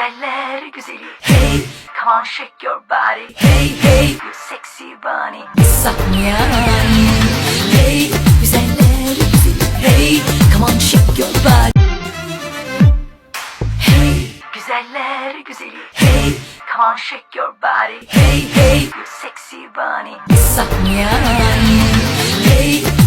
güzeller güzeli. Hey. Come on shake your body. Hey hey. You sexy bunny. Sahniyan Hey güzeller güzeli. Hey come on shake your body. Hey. Güzeller güzeli. Hey. Come on shake your body. Hey hey. You sexy bunny. Sahniyan Hey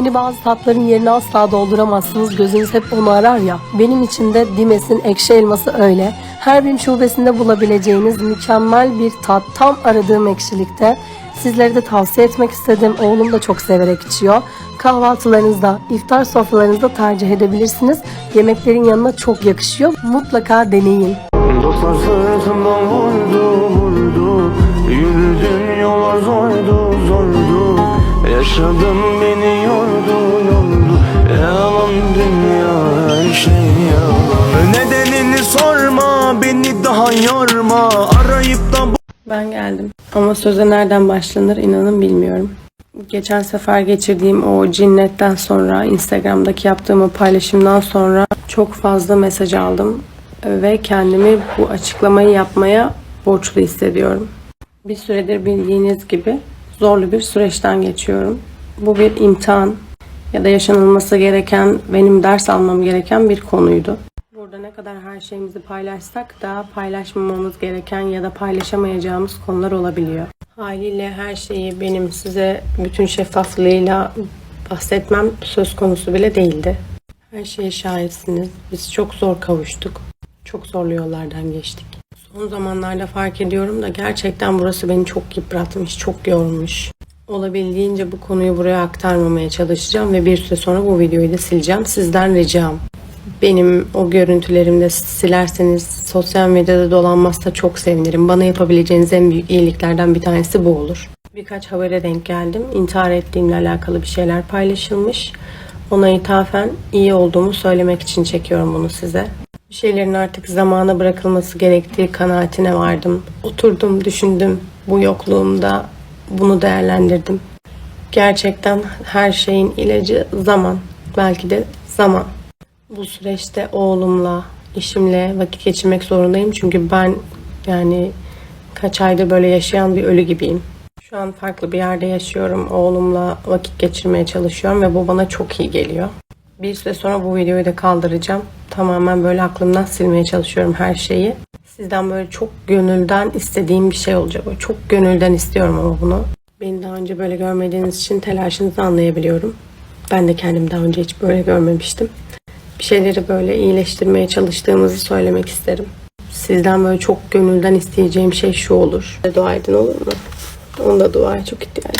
Hani bazı tatların yerini asla dolduramazsınız. Gözünüz hep onu arar ya. Benim için de Dimes'in ekşi elması öyle. Her bir şubesinde bulabileceğiniz mükemmel bir tat. Tam aradığım ekşilikte. Sizlere de tavsiye etmek istedim. Oğlum da çok severek içiyor. Kahvaltılarınızda, iftar sofralarınızda tercih edebilirsiniz. Yemeklerin yanına çok yakışıyor. Mutlaka deneyin. Yaşadım yalan Nedenini sorma beni daha yorma Arayıp da Ben geldim. Ama söze nereden başlanır inanın bilmiyorum. Geçen sefer geçirdiğim o cinnetten sonra Instagram'daki yaptığım o paylaşımdan sonra çok fazla mesaj aldım ve kendimi bu açıklamayı yapmaya borçlu hissediyorum. Bir süredir bildiğiniz gibi zorlu bir süreçten geçiyorum. Bu bir imtihan ya da yaşanılması gereken, benim ders almam gereken bir konuydu. Burada ne kadar her şeyimizi paylaşsak da paylaşmamamız gereken ya da paylaşamayacağımız konular olabiliyor. Haliyle her şeyi benim size bütün şeffaflığıyla bahsetmem söz konusu bile değildi. Her şeye şahitsiniz. Biz çok zor kavuştuk. Çok zorlu yollardan geçtik. Son zamanlarda fark ediyorum da gerçekten burası beni çok yıpratmış, çok yormuş. Olabildiğince bu konuyu buraya aktarmamaya çalışacağım ve bir süre sonra bu videoyu da sileceğim. Sizden ricam benim o görüntülerimde silerseniz sosyal medyada dolanmazsa çok sevinirim. Bana yapabileceğiniz en büyük iyiliklerden bir tanesi bu olur. Birkaç habere denk geldim. İntihar ettiğimle alakalı bir şeyler paylaşılmış. Ona ithafen iyi olduğumu söylemek için çekiyorum bunu size. Bir şeylerin artık zamana bırakılması gerektiği kanaatine vardım. Oturdum, düşündüm. Bu yokluğumda bunu değerlendirdim. Gerçekten her şeyin ilacı zaman. Belki de zaman. Bu süreçte oğlumla, işimle vakit geçirmek zorundayım. Çünkü ben yani kaç aydır böyle yaşayan bir ölü gibiyim. Şu an farklı bir yerde yaşıyorum. Oğlumla vakit geçirmeye çalışıyorum ve bu bana çok iyi geliyor. Bir süre sonra bu videoyu da kaldıracağım. Tamamen böyle aklımdan silmeye çalışıyorum her şeyi. Sizden böyle çok gönülden istediğim bir şey olacak. Böyle çok gönülden istiyorum ama bunu. Beni daha önce böyle görmediğiniz için telaşınızı anlayabiliyorum. Ben de kendimi daha önce hiç böyle görmemiştim bir şeyleri böyle iyileştirmeye çalıştığımızı söylemek isterim. Sizden böyle çok gönülden isteyeceğim şey şu olur. Dua edin olur mu? Onda duaya çok ihtiyacı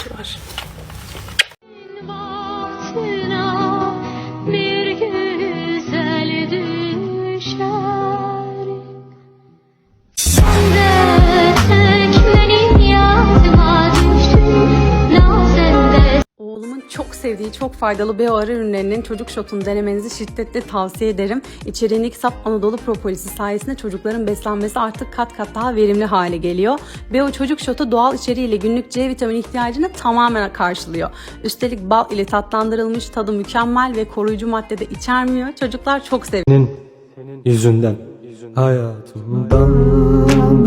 çok sevdiği çok faydalı BioAra ürünlerinin çocuk şotunu denemenizi şiddetle tavsiye ederim. İçeriğindeki saf Anadolu propolisi sayesinde çocukların beslenmesi artık kat kat daha verimli hale geliyor. Bio çocuk şotu doğal içeriğiyle günlük C vitamini ihtiyacını tamamen karşılıyor. Üstelik bal ile tatlandırılmış tadı mükemmel ve koruyucu madde de içermiyor. Çocuklar çok seviyor. Senin yüzünden hayatımdan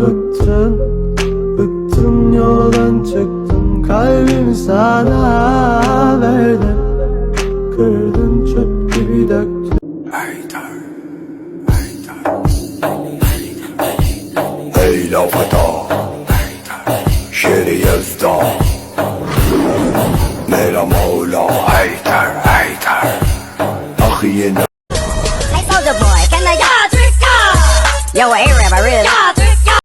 bıktım Bıktım yoldan çıktım kalbimi sana Kırdın çöp gibi döktün Ey lafada Şeri yazda Mera Mevla Heyter heyter Ah yine Hey soldier boy, can I Yo, Yo,